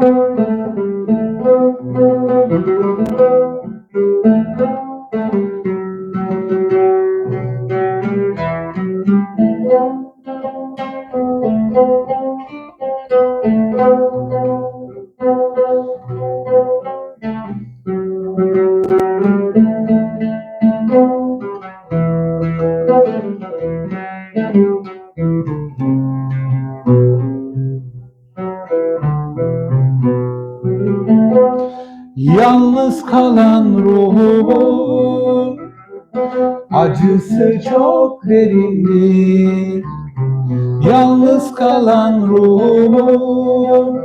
Yalnız çok derindir. Yalnız kalan ruhumun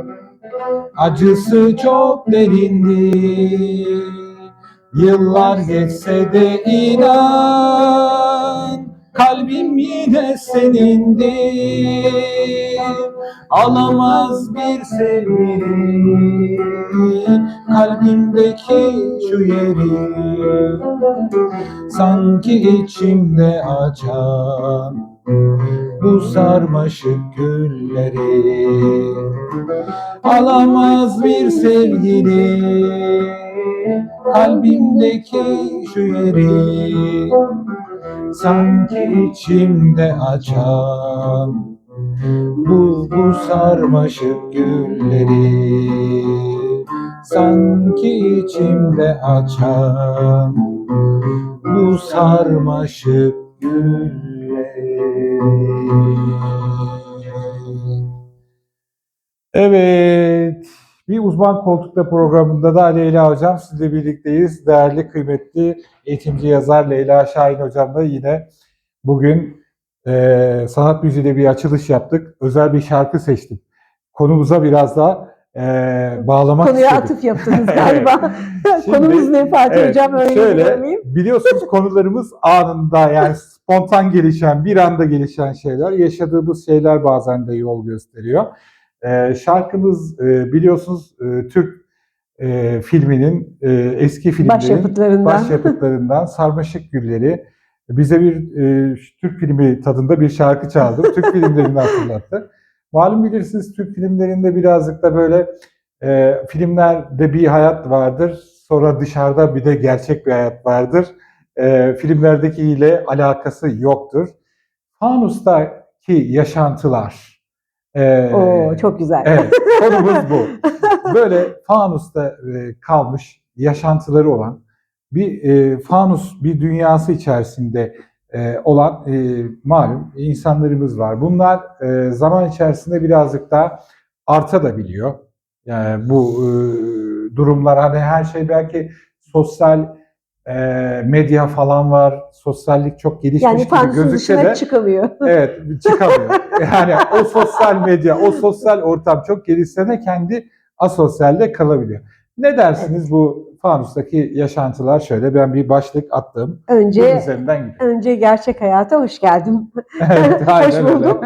acısı çok derindir. Yıllar geçse de inan kalbim yine senindir. Alamaz bir sevgili kalbimdeki şu yeri Sanki içimde açan bu sarmaşık gülleri. Alamaz bir sevgili kalbimdeki şu yeri Sanki içimde açan bu bu sarmaşık gülleri sanki içimde açan bu sarmaşık gülleri. Evet, bir uzman koltukta programında da Leyla Hocam sizle birlikteyiz. Değerli, kıymetli eğitimci yazar Leyla Şahin Hocam'la yine bugün eee sanat müziğiyle bir açılış yaptık. Özel bir şarkı seçtim. Konumuza biraz daha eee bağlamak Konuya istedim. atıf yaptınız galiba. Şimdi- Konumuz ne Fatih Evet, Hocam öyle şöyle, biliyorsunuz konularımız anında yani spontan gelişen, bir anda gelişen şeyler. Yaşadığımız şeyler bazen de yol gösteriyor. Ee, şarkımız e, biliyorsunuz e, Türk e, filminin e, eski filmlerin Başyapıtlarından. başyapıtlarından Sarmaşık Gülleri. Bize bir e, Türk filmi tadında bir şarkı çaldım. Türk filmlerini hatırlattı. Malum bilirsiniz Türk filmlerinde birazcık da böyle e, filmlerde bir hayat vardır. Sonra dışarıda bir de gerçek bir hayat vardır. E, filmlerdekiyle alakası yoktur. Fanus'taki yaşantılar. E, Oo çok güzel. Evet, konumuz bu. Böyle fanusta e, kalmış yaşantıları olan bir e, fanus bir dünyası içerisinde e, olan e, malum insanlarımız var. Bunlar e, zaman içerisinde birazcık daha artabiliyor. Yani bu e, durumlar hani her şey belki sosyal medya falan var. Sosyallik çok gelişmiş yani gibi gözükse de çıkamıyor. Evet çıkamıyor. Yani o sosyal medya, o sosyal ortam çok gelişse de kendi asosyalde kalabiliyor. Ne dersiniz bu fanustaki yaşantılar şöyle ben bir başlık attım. Önce üzerinden gidelim. önce gerçek hayata hoş geldin. Evet, hoş buldum.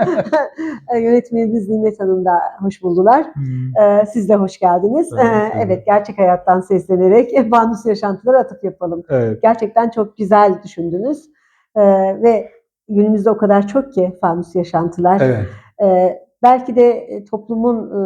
Yönetmenimiz Nimet Hanım da hoş buldular. Hmm, Ee, Siz de hoş geldiniz. Evet, Ee, evet. Evet, gerçek hayattan seslenerek fanus yaşantıları atıp yapalım. Evet, Gerçekten çok güzel düşündünüz. Ee, Ve günümüzde o kadar çok ki fanus yaşantılar. evet. Ee, belki de e, toplumun e,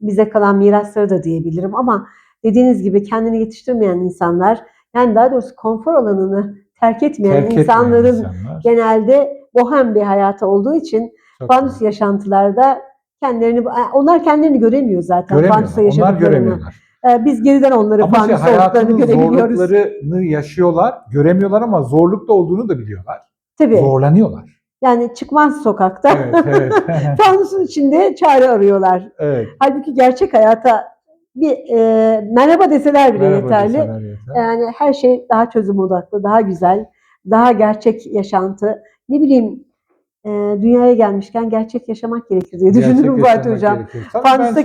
bize kalan mirasları da diyebilirim ama dediğiniz gibi kendini yetiştirmeyen insanlar, yani daha doğrusu konfor alanını terk etmeyen Terk insanların insanlar. genelde bohem bir hayatı olduğu için Çok fanus yaşantılarda kendilerini e, onlar kendilerini göremiyor zaten Göremiyorlar. Onlar göremiyorlar. Ee, Biz geriden onları Ama fanus olduklarını hayatının görebiliyoruz. zorluklarını yaşıyorlar, göremiyorlar ama zorlukta olduğunu da biliyorlar. Tabii. Zorlanıyorlar. Yani çıkmaz sokakta. Evet, evet. Fanusun içinde çare arıyorlar. evet. Halbuki gerçek hayata bir e, merhaba deseler bile Merhaba yeterli. deseler yeter. Yani her şey daha çözüm odaklı, daha güzel, daha gerçek yaşantı. Ne bileyim e, dünyaya gelmişken gerçek yaşamak gerekir diye düşünürüm Fatih Hocam.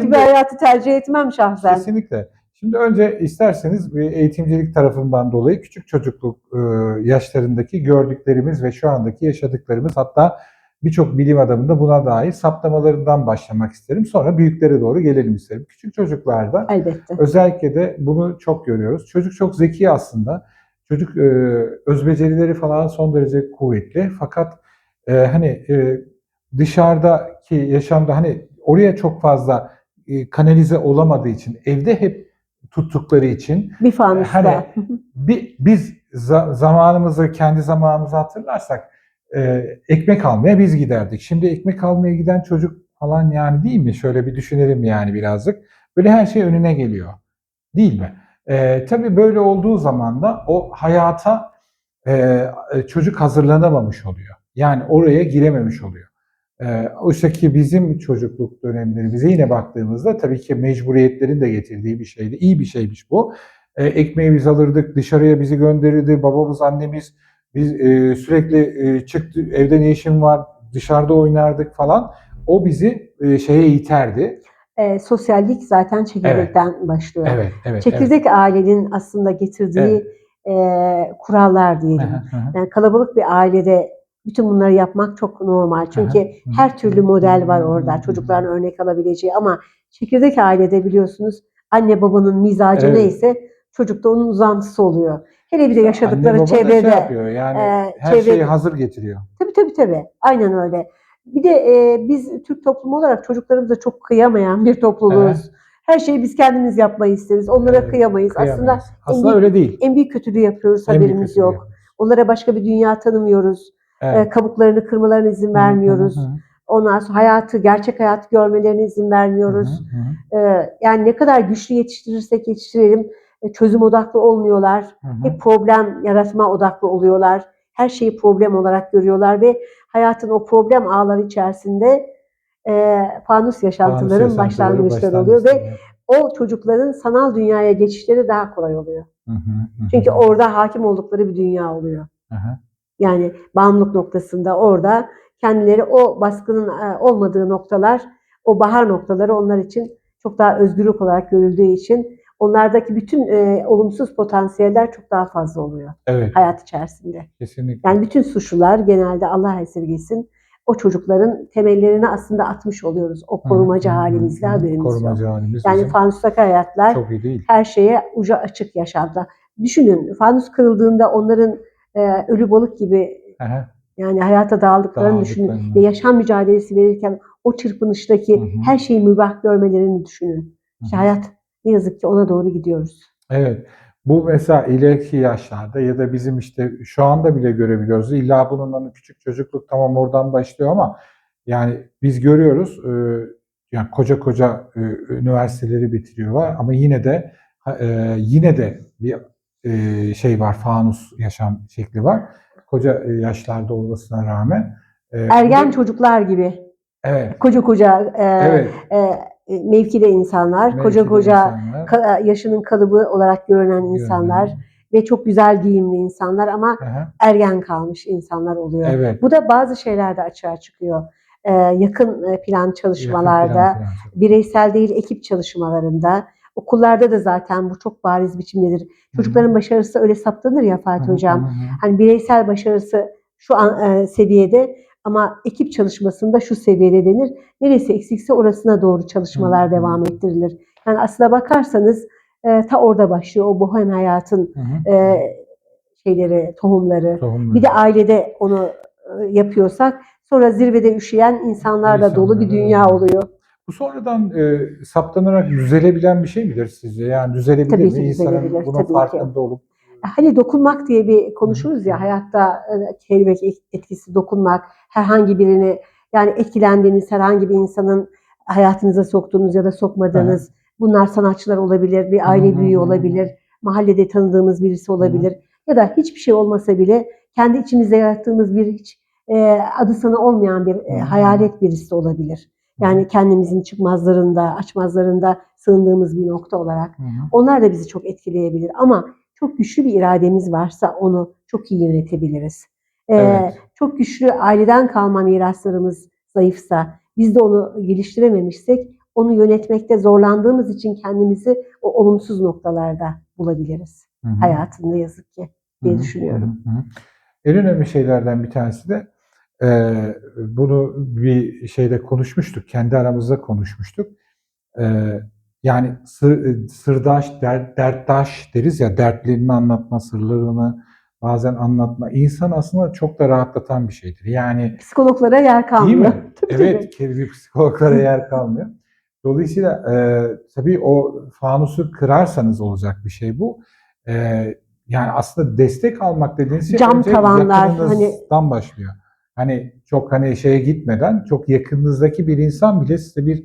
şimdi- bir hayatı tercih etmem şahsen. Kesinlikle. Şimdi önce isterseniz bir eğitimcilik tarafından dolayı küçük çocukluk e, yaşlarındaki gördüklerimiz ve şu andaki yaşadıklarımız hatta birçok bilim adamında buna dair saptamalarından başlamak isterim. Sonra büyüklere doğru gelelim isterim. Küçük çocuklarda Elbette. özellikle de bunu çok görüyoruz. Çocuk çok zeki aslında. Çocuk e, özbecerileri falan son derece kuvvetli. Fakat e, hani e, dışarıdaki yaşamda hani oraya çok fazla e, kanalize olamadığı için, evde hep tuttukları için Bir fanusta. Hani- bir, biz za- zamanımızı, kendi zamanımızı hatırlarsak e, ekmek almaya biz giderdik. Şimdi ekmek almaya giden çocuk falan yani değil mi? Şöyle bir düşünelim yani birazcık. Böyle her şey önüne geliyor. Değil mi? E, tabii böyle olduğu zaman da o hayata e, e, çocuk hazırlanamamış oluyor. Yani oraya girememiş oluyor. E, oysa ki bizim çocukluk dönemlerimize yine baktığımızda tabii ki mecburiyetlerin de getirdiği bir şeydi. İyi bir şeymiş bu. E, ekmeği biz alırdık, dışarıya bizi gönderirdi, babamız, annemiz. Biz e, sürekli e, çıktı, evde ne işim var, dışarıda oynardık falan. O bizi e, şeye iterdi. E, sosyallik zaten çekirdekten başlıyor. Evet, evet. Çekirdek ailenin aslında getirdiği e, kurallar evet. diyelim. Yani kalabalık bir ailede bütün bunları yapmak çok normal. Çünkü her türlü model var orada. Çocukların örnek alabileceği ama çekirdek ailede biliyorsunuz anne babanın mizacı Evet. neyse çocuk da onun uzantısı oluyor. Hele bir de yaşadıkları Anne da çevrede. şey yapıyor yani e, her çevre- şeyi hazır getiriyor. Tabii tabii tabii. Aynen öyle. Bir de e, biz Türk toplumu olarak çocuklarımıza çok kıyamayan bir topluluğuz. Her şeyi biz kendimiz yapmayı isteriz. Onlara Evet, kıyamayız. Aslında Kıyamayız. aslında büyük- öyle değil. en büyük kötülüğü yapıyoruz. En büyük haberimiz yok. yapıyoruz. Onlara başka bir dünya tanımıyoruz. Evet. E, kabuklarını kırmalarına izin vermiyoruz. Hı hı, hı. Ondan sonra hayatı, gerçek hayatı görmelerine izin vermiyoruz. Hı hı, Ee, yani ne kadar güçlü yetiştirirsek yetiştirelim e, çözüm odaklı olmuyorlar. hı hı. Hep problem yaratma odaklı oluyorlar. Her şeyi problem olarak görüyorlar ve hayatın o problem ağları içerisinde e, fanus yaşantıların Fanus başlangıçları oluyor ve o çocukların sanal dünyaya geçişleri daha kolay oluyor. Hı hı, hı hı. Çünkü orada hakim oldukları bir dünya oluyor. Hı hı. Yani bağımlılık noktasında orada kendileri o baskının e, olmadığı noktalar, o bahar noktaları onlar için çok daha özgürlük olarak görüldüğü için onlardaki bütün e, olumsuz potansiyeller çok daha fazla oluyor Evet, hayat içerisinde. kesinlikle. Yani bütün suçlular genelde Allah esirgesin o çocukların temellerini aslında atmış oluyoruz. O korumacı Hı hı, hı halimizle hı. haberimiz yok. Korumacı halimiz Yani fanustaki hayatlar çok iyi değil. her şeye ucu açık yaşamda. Düşünün fanus kırıldığında onların e, ölü balık gibi Hı hı, yani hayata dağıldıklarını düşünün ve yaşam mücadelesi verirken o çırpınıştaki Hı hı. her şeyi mübah görmelerini düşünün. İşte hı. hayat ne yazık ki ona doğru gidiyoruz. Evet. Bu mesela ileriki yaşlarda ya da bizim işte şu anda bile görebiliyoruz. İlla bunun hani küçük çocukluk tamam oradan başlıyor ama yani biz görüyoruz e, yani koca koca e, üniversiteleri bitiriyorlar ama yine de e, yine de bir e, şey var fanus yaşam şekli var. Koca e, yaşlarda olmasına rağmen. E, Ergen bu- çocuklar gibi Evet. koca koca e, Evet. e, mevkide insanlar, koca Mevkide koca insanlar ka- yaşının kalıbı olarak görünen insanlar ve çok güzel giyimli insanlar ama Hı hı. ergen kalmış insanlar oluyor. Evet. Bu da bazı şeylerde açığa çıkıyor. E, yakın e, plan çalışmalarda, Yakın plan falan. bireysel değil ekip çalışmalarında, okullarda da zaten bu çok bariz biçimdedir. Çocukların başarısı öyle saptanır ya Hı Fatih hı, Hocam. hı hı. Hani bireysel başarısı şu an e, seviyede ama ekip çalışmasında şu seviyede denir. Neresi eksikse orasına doğru çalışmalar Hı hı. devam ettirilir. Yani aslına bakarsanız e, ta orada başlıyor o bohem hayatın Hı hı. e, şeyleri, tohumları. Tohumları. Bir de ailede onu e, yapıyorsak sonra zirvede üşüyen insanlarla dolu bir dünya oluyor. Bu sonradan e, saptanarak düzelebilen bir şey midir sizce? Yani düzelebilir Tabii mi? ki İnsanın düzelebilir, bunun tabii ki. farkında olup Hani dokunmak diye bir konuşuruz ya hayatta e, kelebek etkisi dokunmak, herhangi birini yani etkilendiğiniz herhangi bir insanın hayatınıza soktuğunuz ya da sokmadığınız bunlar sanatçılar olabilir, bir aile büyüğü olabilir, mahallede tanıdığımız birisi olabilir ya da hiçbir şey olmasa bile kendi içimizde yarattığımız bir hiç e, adı sanı olmayan bir e, hayalet birisi olabilir. Yani kendimizin çıkmazlarında, açmazlarında sığındığımız bir nokta olarak. Hı hı. Onlar da bizi çok etkileyebilir ama çok güçlü bir irademiz varsa onu çok iyi yönetebiliriz. Ee, Evet. Çok güçlü aileden kalma miraslarımız zayıfsa, biz de onu geliştirememişsek onu yönetmekte zorlandığımız için kendimizi o olumsuz noktalarda bulabiliriz. Hı hı. Hayatın ne yazık ki diye Hı hı, düşünüyorum. hı hı. En önemli şeylerden bir tanesi de e, bunu bir şeyde konuşmuştuk, kendi aramızda konuşmuştuk. E, yani sır, sırdaş, der, derttaş deriz ya, dertlerini anlatma, sırlarını bazen anlatma. İnsan aslında çok da rahatlatan bir şeydir. Yani Psikologlara yer Değil kalmıyor. mi? Tabii, evet, bir psikologlara yer kalmıyor. Dolayısıyla e, tabii o fanusu kırarsanız olacak bir şey bu. E, yani aslında destek almak dediğiniz şey Cam önce tavanlar, yakınınızdan başlıyor. Hani çok hani şeye gitmeden çok yakınınızdaki bir insan bile size bir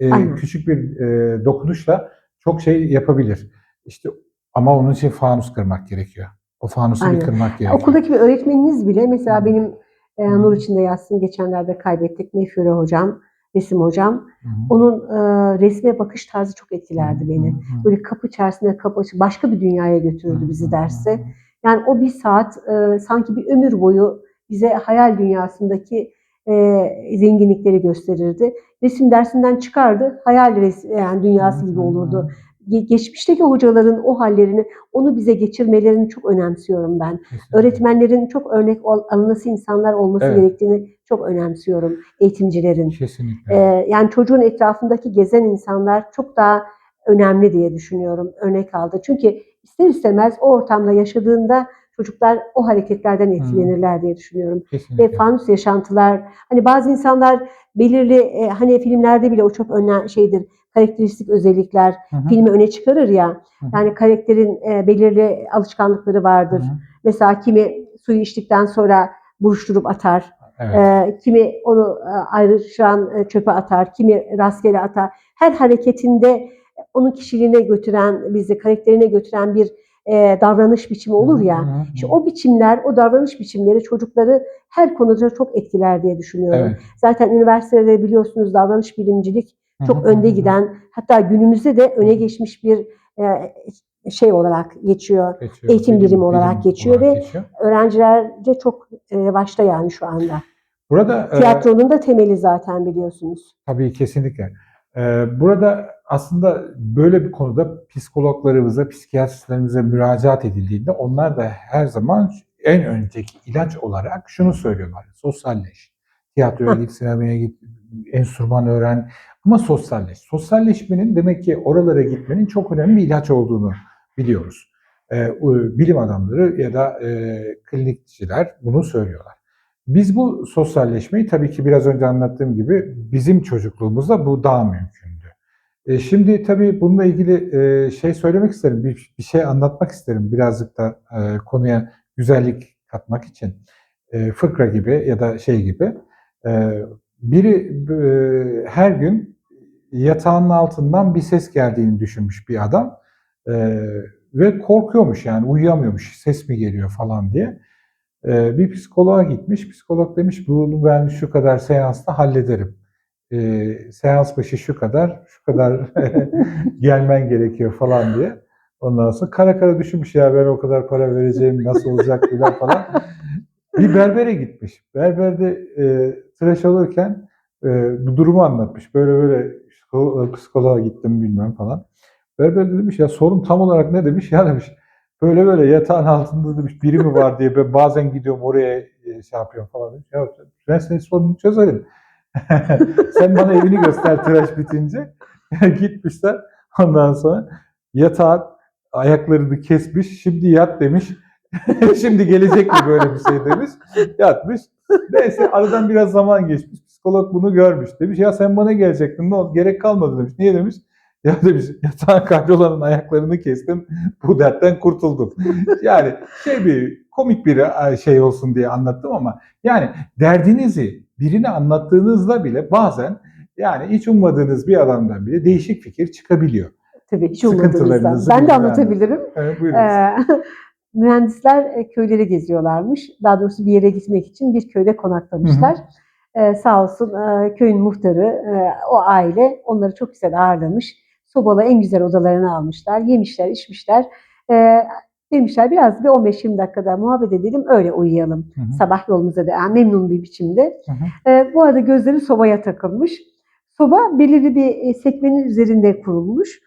e, Aynen. küçük bir e, dokunuşla çok şey yapabilir. İşte ama onun için fanus kırmak gerekiyor. O fanusu bir Aynen. kırmak gerekiyor. Okuldaki bir öğretmeniniz bile mesela Hı. benim e, nur içinde yazsın geçenlerde kaybettik Mefure hocam, resim hocam. Hı. Onun e, resme bakış tarzı çok etkilerdi beni. Hı. Böyle kapı içerisinde kapı açıp başka bir dünyaya götürürdü bizi derse. Yani o bir saat e, sanki bir ömür boyu bize hayal dünyasındaki e, zenginlikleri gösterirdi. Resim dersinden çıkardı, hayal res yani dünyası gibi olurdu. Ge- Geçmişteki hocaların o hallerini, onu bize geçirmelerini çok önemsiyorum ben. Kesinlikle. Öğretmenlerin çok örnek alınası insanlar olması Evet. gerektiğini çok önemsiyorum. Eğitimcilerin. Kesinlikle. Ee, yani çocuğun etrafındaki gezen insanlar çok daha önemli diye düşünüyorum. Örnek aldı. Çünkü ister istemez o ortamda yaşadığında çocuklar o hareketlerden etkilenirler diye düşünüyorum. Kesinlikle. Ve fanus yaşantılar, hani bazı insanlar belirli e, hani filmlerde bile o çok önemli şeydir. Karakteristik özellikler Hı hı. filmi öne çıkarır ya. Hı hı. Yani karakterin e, belirli alışkanlıkları vardır. Hı hı. Mesela kimi suyu içtikten sonra buruşturup atar. Evet. Ee, kimi onu e, ayrışan e, çöpe atar, kimi rastgele atar. Her hareketinde onun kişiliğine götüren, bizi karakterine götüren bir e, davranış biçimi olur ya. İşte o biçimler, o davranış biçimleri çocukları her konuda çok etkiler diye düşünüyorum. Evet. Zaten üniversitede biliyorsunuz davranış bilimcilik çok önde giden, hatta günümüzde de öne geçmiş bir e, şey olarak geçiyor. Geçiyor. eğitim birimi olarak geçiyor ve- geçiyor. Öğrencilerce çok e, başta yani şu anda. Burada e, Tiyatronun da temeli zaten biliyorsunuz. Tabii kesinlikle. Ee, burada aslında böyle bir konuda psikologlarımıza, psikiyatristlerimize müracaat edildiğinde onlar da her zaman en önceki ilaç olarak şunu söylüyorlar. Sosyalleş. Tiyatroya git, sinemaya git, enstrüman öğren ama sosyalleş. Sosyalleşmenin demek ki oralara gitmenin çok önemli bir ilaç olduğunu biliyoruz. Ee, bilim adamları ya da e, klinikçiler bunu söylüyorlar. Biz bu sosyalleşmeyi tabii ki biraz önce anlattığım gibi bizim çocukluğumuzda bu daha mümkündü. E, şimdi tabii bununla ilgili e, şey söylemek isterim, bir, bir şey anlatmak isterim birazcık da e, konuya güzellik katmak için. E, fıkra gibi ya da şey gibi. E, biri e, her gün yatağının altından bir ses geldiğini düşünmüş bir adam. E, ve korkuyormuş yani uyuyamıyormuş ses mi geliyor falan diye. Ee, bir psikoloğa gitmiş. Psikolog demiş bunu ben şu kadar seansta hallederim. Ee, seans başı şu kadar, şu kadar gelmen gerekiyor falan diye. Ondan sonra kara kara düşünmüş ya ben o kadar para vereceğim nasıl olacak filan falan. Bir berbere gitmiş. Berberde e, tıraş olurken e, bu durumu anlatmış. Böyle böyle psikolo- psikoloğa gittim bilmem falan. Berber de demiş ya sorun tam olarak ne demiş ya demiş. Böyle böyle yatağın altında demiş biri mi var diye ben bazen gidiyorum oraya e, şey yapıyorum falan demiş. Ya ben senin sorununu çözerim. Sen bana evini göster tıraş bitince. Gitmişler. Ondan sonra yatağın ayaklarını kesmiş. Şimdi yat demiş. Şimdi gelecek mi böyle bir şey demiş. Yatmış. Neyse aradan biraz zaman geçmiş. Psikolog bunu görmüş. Demiş ya sen bana gelecektin. Ne oldu? Gerek kalmadı demiş. Niye demiş? Ya demiş yatağın kaybolanın ayaklarını kestim. Bu dertten kurtuldum. Yani şey bir komik bir şey olsun diye anlattım ama yani derdinizi birine anlattığınızda bile bazen yani hiç ummadığınız bir adamdan bile değişik fikir çıkabiliyor. Tabii hiç ummadığınızdan. Ben de anlatabilirim. Evet. Ee, mühendisler e, köyleri geziyorlarmış. Daha doğrusu bir yere gitmek için bir köyde konaklamışlar. Ee, sağ olsun e, köyün muhtarı, e, o aile onları çok güzel ağırlamış. Sobalı en güzel odalarını almışlar. Yemişler, içmişler. Ee, demişler biraz bir 15-20 dakikada muhabbet edelim, öyle uyuyalım. Hı hı. Sabah yolumuza da yani memnun bir biçimde. Hı hı. Ee, bu arada gözleri sobaya takılmış. Soba belirli bir e, sekmenin üzerinde kurulmuş.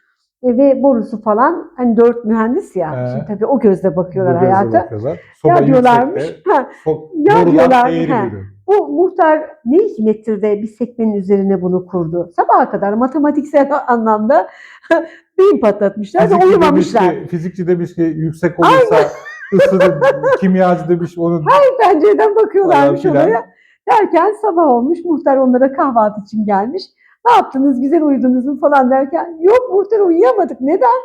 E, ve borusu falan hani dört mühendis ya. Ee, Şimdi tabii o gözle bakıyorlar Bu gözle hayata. bakıyorlar. Soba Ya diyorlarmış. Ha, so- Ya borular diyorlar, eğri ha. bu muhtar ne hikmettir de bir sekmenin üzerine bunu kurdu. Sabaha kadar matematiksel anlamda beyin patlatmışlar ve Fizikçi demiş uyumamışlar. ki, fizikçi demiş ki yüksek olursa ısınır. Kimyacı demiş onu Pencereden bakıyorlarmış oraya. Derken sabah olmuş. Muhtar onlara kahvaltı için gelmiş. Ne yaptınız? Güzel uyudunuz mu falan derken yok muhtar uyuyamadık. Neden?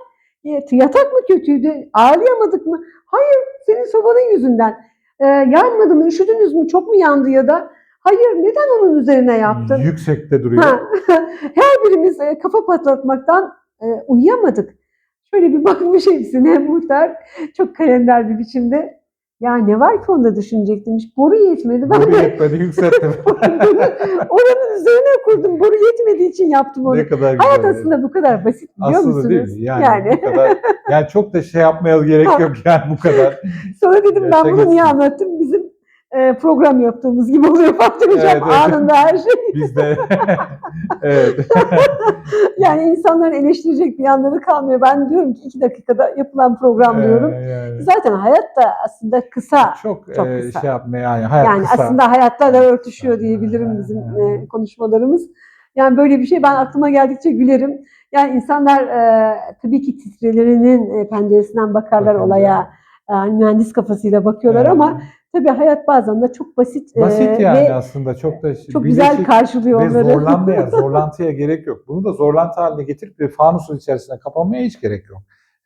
E, yatak mı kötüydü? Ağlayamadık mı? Hayır senin sobanın yüzünden. E, yanmadı mı? Üşüdünüz mü? Çok mu yandı ya da? Hayır neden onun üzerine yaptın? Yüksekte duruyor. Ha, her birimiz e, kafa patlatmaktan e, uyuyamadık. Şöyle bir bakmış hepsine muhtar çok kalender bir biçimde. Ya ne var ki onda düşünecektim. Hiç boru yetmedi. Ben Boru de yetmedi yükselttim. oranın üzerine kurdum. Boru yetmediği için yaptım onu. ne kadar güzel. Hayat aslında bu kadar basit biliyor Aslında musunuz? değil mi? Yani, bu kadar. Yani çok da şey yapmaya gerek yok yani bu kadar. Sonra dedim ben bunu niye anlattım? Bizim e, program yaptığımız gibi oluyor Fatih Hocam. Evet, evet. Anında her şey. Biz de evet. Yani insanların eleştirecek bir yanları kalmıyor. Ben diyorum ki iki dakikada yapılan program diyorum. Ee, yani. Zaten hayat da aslında kısa. Çok, Çok e, kısa. şey yapmaya yani hayat Yani kısa. aslında hayatla da örtüşüyor diyebilirim bizim e, konuşmalarımız. Yani böyle bir şey ben aklıma geldikçe gülerim. Yani insanlar e, tabii ki titrelerinin e, penceresinden bakarlar Bakınca. olaya. Yani mühendis kafasıyla bakıyorlar Evet. ama tabii hayat bazen de çok basit, e, basit yani ve aslında çok da çok güzel karşılıyor ve onları. zorlanmaya, zorlantıya gerek yok. Bunu da zorlantı haline getirip bir fanusun içerisine kapanmaya hiç gerek yok.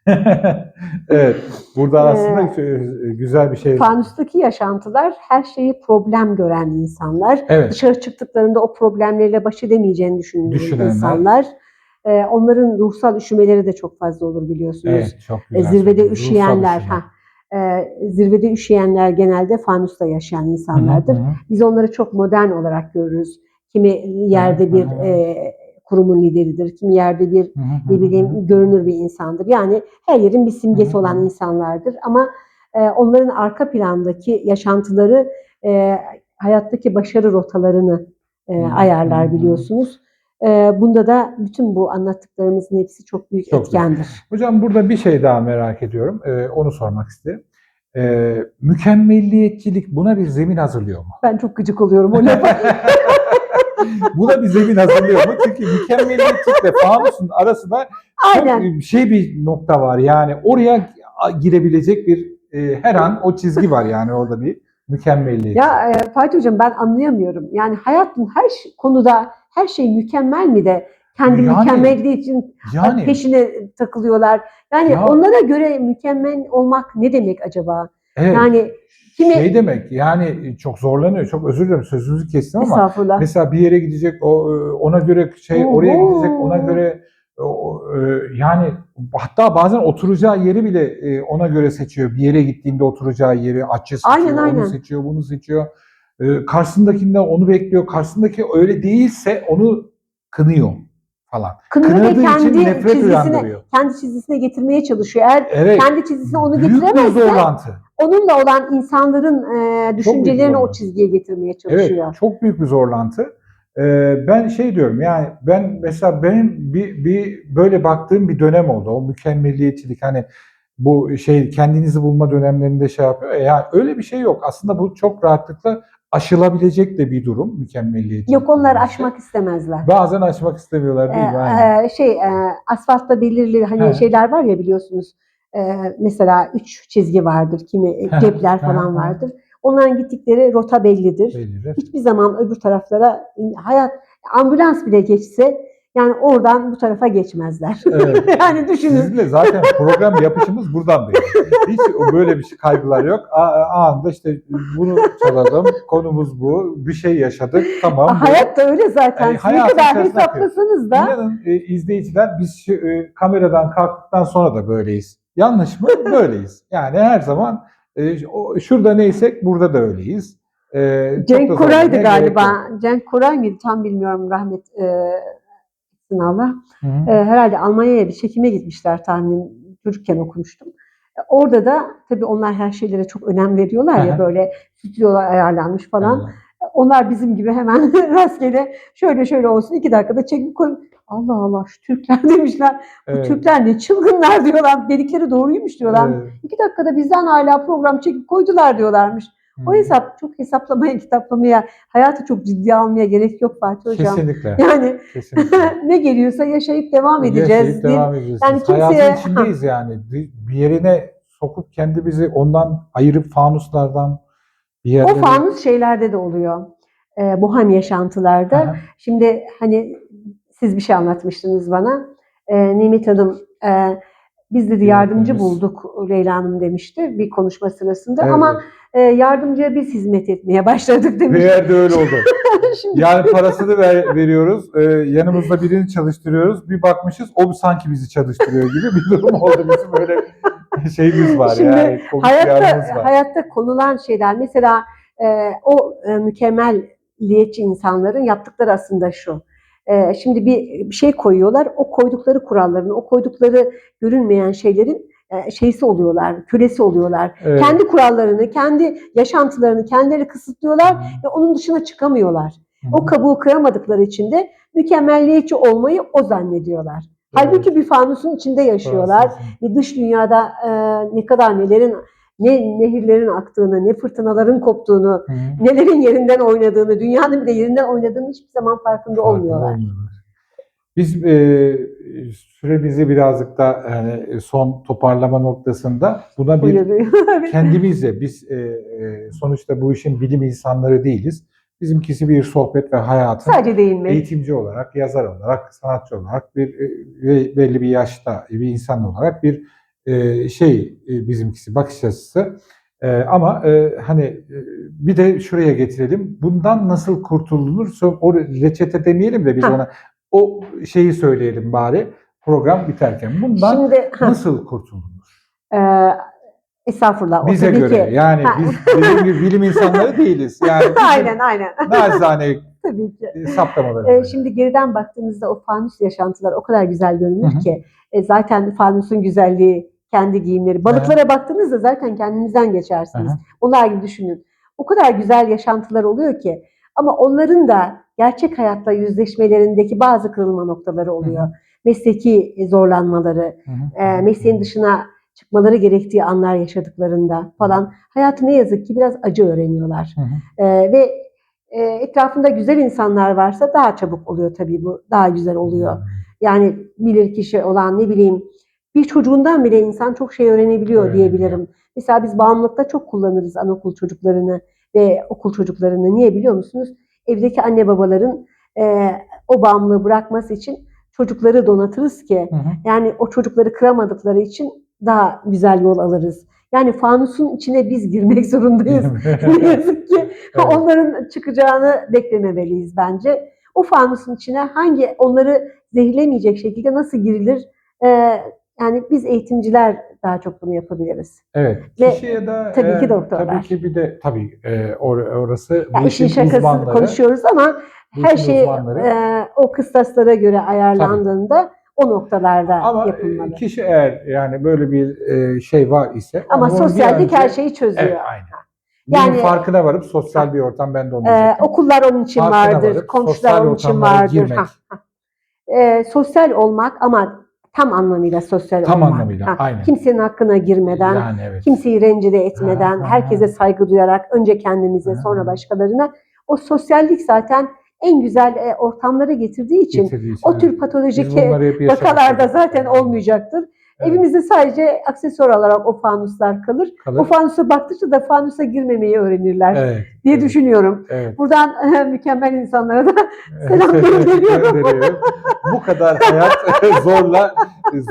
evet, burada aslında e, güzel bir şey. Fanustaki yaşantılar her şeyi problem gören insanlar. Evet, Dışarı çıktıklarında o problemleriyle baş edemeyeceğini düşünen insanlar. Ee, onların ruhsal üşümeleri de çok fazla olur biliyorsunuz. evet çok E, güzel. zirvede söylüyorsun. üşüyenler, ha, e, zirvede üşüyenler genelde fanusta yaşayan insanlardır. Hı hı. Biz onları çok modern olarak görürüz. Kimi yerde bir hı e, kurumun lideridir, kimi yerde bir Hı hı hı ne bileyim görünür bir insandır. Yani her yerin bir simgesi Hı hı olan insanlardır. Ama e, onların arka plandaki yaşantıları e, hayattaki başarı rotalarını e, ayarlar biliyorsunuz. E, bunda da bütün bu anlattıklarımızın hepsi çok büyük Çok güzel. etkendir. Hocam burada bir şey daha merak ediyorum. Ee, onu sormak istedim. Ee, mükemmelliyetçilik buna bir zemin hazırlıyor mu? Ben çok gıcık oluyorum o lafa. buna bir zemin hazırlıyor mu? Çünkü mükemmelliyetçilikle fanusun arasında Aynen. çok şey bir nokta var. Yani oraya girebilecek bir e, her an o çizgi var yani orada bir mükemmelliyet. Ya e, Fatih Hocam ben anlayamıyorum. Yani hayatın her konuda her şey mükemmel mi de kendi Yani- mükemmelliği için yani peşine takılıyorlar. Yani Ya- onlara göre mükemmel olmak ne demek acaba? evet, Yani kimi şey demek yani çok zorlanıyor. Çok özür dilerim sözünüzü kestim ama. Mesela bir yere gidecek, o e, ona göre şey Oho. oraya gidecek, ona göre o, e, yani hatta bazen oturacağı yeri bile e, ona göre seçiyor. Bir yere gittiğinde oturacağı yeri açı seçiyor, Aynen, aynen. onu seçiyor, bunu seçiyor. E, Karşısındakinden onu bekliyor. Karşısındaki öyle değilse onu kınıyor falan. Kınıyor ve Kınadığı için kendi nefret çizgisine, uyandırıyor. kendi çizgisine getirmeye çalışıyor. Eğer Evet. kendi çizgisine onu büyük bir getiremezse zorlantı. onunla olan insanların e, düşüncelerini o çizgiye getirmeye Evet, çalışıyor. çok büyük bir zorlantı. Ee, ben şey diyorum yani ben mesela benim bir, bir böyle baktığım bir dönem oldu. O mükemmelliyetçilik hani bu şey kendinizi bulma dönemlerinde şey yapıyor. ya, Yani öyle bir şey yok. Aslında bu çok rahatlıkla aşılabilecek de bir durum mükemmelliyetçilik. Yok onlar aşmak istemezler. Bazen aşmak istemiyorlar değil mi? Aynen. Ee, e, şey e, asfaltta belirli hani şeyler var ya biliyorsunuz. E, mesela üç çizgi vardır, kimi cepler falan vardır. Onların gittikleri rota bellidir. Bellidir. Hiçbir zaman öbür taraflara hayat ambulans bile geçse yani oradan bu tarafa geçmezler. Evet. yani düşünün. Sizinle zaten program yapışımız buradan beri. Hiç böyle bir şey kaygılar yok. A- anında işte bunu çalalım, konumuz bu, bir şey yaşadık, tamam. Hayat da öyle zaten. Yani Siz ne kadar hesaplasanız da İnanın e, izleyiciler biz şu, e, kameradan kalktıktan sonra da böyleyiz. Yanlış mı? Böyleyiz. Yani her zaman e, o, şurada neysek burada da öyleyiz. E, Cenk Koray'dı galiba. Cenk Koray mıydı tam bilmiyorum rahmet e, Hı hı. E, herhalde Almanya'ya bir çekime gitmişler tahminim çocukken okumuştum. E, orada da tabii onlar her şeylere çok önem veriyorlar ya Aha. böyle stüdyolar ayarlanmış falan. Evet. Onlar bizim gibi hemen rastgele şöyle şöyle olsun iki dakikada çekip koy. Allah Allah şu Türkler demişler. Bu Evet. Türkler ne çılgınlar diyorlar. Dedikleri doğruymuş diyorlar. Evet. İki dakikada bizden hala program çekip koydular diyorlarmış. O Hı. hesap çok hesaplamaya, kitaplamaya, hayatı çok ciddiye almaya gerek yok Fatih Hocam. Kesinlikle. Yani Kesinlikle. ne geliyorsa yaşayıp devam edeceğiz. Yaşayıp devam edeceğiz. yani kimseye- Hayatın içindeyiz yani. Bir yerine sokup kendimizi ondan ayırıp fanuslardan bir O yerlere... fanus şeylerde de oluyor. Ee, bohem yaşantılarda. Aha. Şimdi hani siz bir şey anlatmıştınız bana. E, Nimet Hanım e, biz dedi yardımcı bulduk Leyla Hanım demişti bir konuşma sırasında Evet, ama e, yardımcıya biz hizmet etmeye başladık Bir demişti. yerde öyle oldu. Şimdi Yani parasını ver, veriyoruz, e, yanımızda birini çalıştırıyoruz. Bir bakmışız o sanki bizi çalıştırıyor gibi bir durum oldu. Bizim böyle şeyimiz var Şimdi yani. hayatta var. hayatta konulan şeyler mesela e, o e, mükemmelliyetçi insanların yaptıkları aslında şu. E, şimdi bir, bir şey koyuyorlar. O koydukları kuralların, o koydukları görünmeyen şeylerin e, şeysi oluyorlar, kölesi oluyorlar. Evet. Kendi kurallarını, kendi yaşantılarını kendileri kısıtlıyorlar ve onun dışına çıkamıyorlar. Hı hı. O kabuğu kıramadıkları için de mükemmelliyetçi olmayı o zannediyorlar. Evet. Halbuki bir fanusun içinde yaşıyorlar ve dış dünyada e, ne kadar nelerin ne nehirlerin aktığını, ne fırtınaların koptuğunu, Hı nelerin yerinden oynadığını, dünyanın bile yerinden oynadığını hiçbir zaman farkında olmuyorlar. olmuyorlar. Biz e, süremizi birazcık da yani son toparlama noktasında buna bir kendimizle biz e, e, sonuçta bu işin bilim insanları değiliz. Bizimkisi bir sohbet ve hayatın Sadece değinmek. eğitimci olarak, yazar olarak, sanatçı olarak bir e, belli bir yaşta bir insan olarak bir e, şey e, bizimkisi bakış açısı. E, ama e, hani e, bir de şuraya getirelim. Bundan nasıl kurtulunur? O reçete demeyelim de biz Ha. ona o şeyi söyleyelim bari program biterken. Bundan Şimdi ha, nasıl kurtulunur? e, estağfurullah. Bize göre ki- yani Ha. biz dediğim gibi bilim insanları değiliz. Yani bizim aynen aynen. naçizane tabii ki. saptamalarımız. Yani. şimdi geriden baktığınızda o fanus yaşantılar o kadar güzel görünür Hı hı. ki e, zaten fanusun güzelliği, kendi giyimleri. Balıklara baktığınızda zaten kendinizden geçersiniz. Aha. Onlar gibi düşünün. O kadar güzel yaşantılar oluyor ki ama onların da gerçek hayatla yüzleşmelerindeki bazı kırılma noktaları oluyor. Mesleki zorlanmaları, Hı hı. e, mesleğin dışına çıkmaları gerektiği anlar yaşadıklarında falan hayatı ne yazık ki biraz acı öğreniyorlar. Hı hı. Ee, ve e, etrafında güzel insanlar varsa daha çabuk oluyor tabii bu. Daha güzel oluyor. Yani bilir kişi olan ne bileyim bir çocuğundan bile insan çok şey öğrenebiliyor Öğrenebiliyor. diyebilirim. Mesela biz bağımlılıkta çok kullanırız anaokul çocuklarını ve okul çocuklarını. Niye biliyor musunuz? Evdeki anne babaların e, o bağımlılığı bırakması için çocukları donatırız ki Hı hı. yani o çocukları kıramadıkları için daha güzel yol alırız. Yani fanusun içine biz girmek zorundayız. ne yazık ki Evet. onların çıkacağını beklememeliyiz bence. O fanusun içine hangi onları zehirlemeyecek şekilde nasıl girilir? Ee, yani biz eğitimciler daha çok bunu yapabiliriz. Evet. Ve Kişiye de tabii ki e, doktorlar. Tabii ki bir de tabii e, or- orası Ya bu işin işin şakasını uzmanları. konuşuyoruz ama her şey uzmanları. e, o kıstaslara göre ayarlandığında o noktalarda Ama yapılmalı. e, kişi eğer yani böyle bir e, şey var ise ama sosyallik her şeyi çözüyor. Evet, aynen. Bunun Yani- farkına varıp sosyal bir ortam ben de onu diyecektim. okullar onun için Farkına vardır, varıp komşular onun için vardır. Ha, ha. Ee, sosyal olmak ama tam anlamıyla sosyal Tam olmak. anlamıyla, aynen. Kimsenin hakkına girmeden, yani evet. kimseyi rencide etmeden, Ha, ha, herkese ha. saygı duyarak önce kendimize Ha. sonra başkalarına o sosyallik zaten en güzel e, ortamları getirdiği için Getirdiği için, o evet. tür patolojik vakalarda zaten olmayacaktır. Evet, Evimizde sadece aksesuar olarak o fanuslar kalır. kalır. O fanusa baktıkça da fanusa girmemeyi öğrenirler Evet, diye evet, düşünüyorum. Evet. Buradan mükemmel insanlara da Evet, Selam gönderiyorum. gönderiyorum. Bu kadar hayat zorla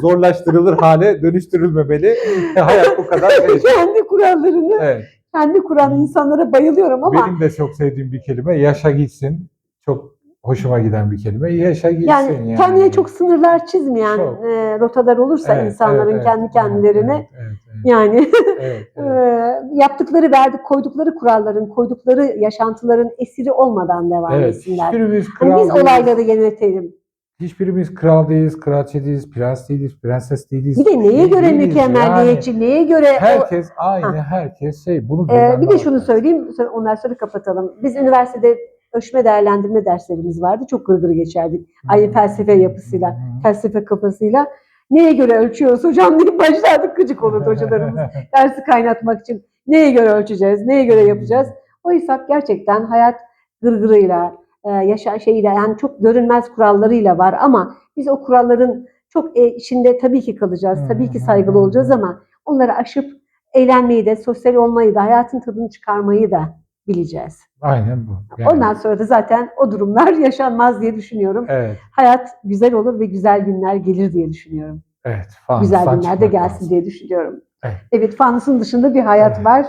zorlaştırılır hale dönüştürülmemeli. hayat bu kadar. kendi kurallarını Evet. kendi kuran insanlara bayılıyorum ama Benim de çok sevdiğim bir kelime yaşa gitsin. Çok hoşuma giden bir kelime. Yaşa gitsin yani, yani. kendine çok sınırlar çizmeyen Çok. e, rotalar olursa Evet, insanların evet, kendi evet, kendilerine Evet, evet, evet, yani evet, e, evet. yaptıkları verdik koydukları kuralların koydukları yaşantıların esiri olmadan devam Evet, etsinler. Hani biz değiliz. olayları yönetelim. Hiçbirimiz kral değiliz, kraliçe değiliz, prens değiliz, prenses değiliz. Bir de neye göre değiliz mükemmelliyetçi, neye göre Yani o herkes aynı, herkes şey. Bunu Ee, bir de şunu söyleyeyim, sonra- ondan sonra kapatalım. Biz üniversitede ölçme değerlendirme derslerimiz vardı. Çok gırgır geçerdik. Aynı felsefe yapısıyla, felsefe kafasıyla. Neye göre ölçüyoruz hocam deyip başlardık. Gıcık olurdu hocalarımız. Dersi kaynatmak için. Neye göre ölçeceğiz, neye göre yapacağız? Oysa gerçekten hayat gırgırıyla, yaşa şeyiyle yani çok görünmez kurallarıyla var ama biz o kuralların çok e, içinde tabii ki kalacağız. Tabii ki saygılı olacağız ama onları aşıp eğlenmeyi de, sosyal olmayı da, hayatın tadını çıkarmayı da bileceğiz. Aynen bu. Yani, Ondan sonra da zaten o durumlar yaşanmaz diye düşünüyorum. Evet, Hayat güzel olur ve güzel günler gelir diye düşünüyorum. evet. Fanustan güzel günler de gelsin lazım. diye düşünüyorum. Evet. Evet, fanusun dışında bir hayat Evet. var.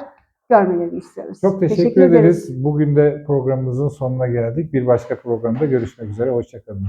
Görmelerini istiyoruz. Çok teşekkür, ederiz. Bugün de programımızın sonuna geldik. Bir başka programda görüşmek üzere. Hoşçakalın.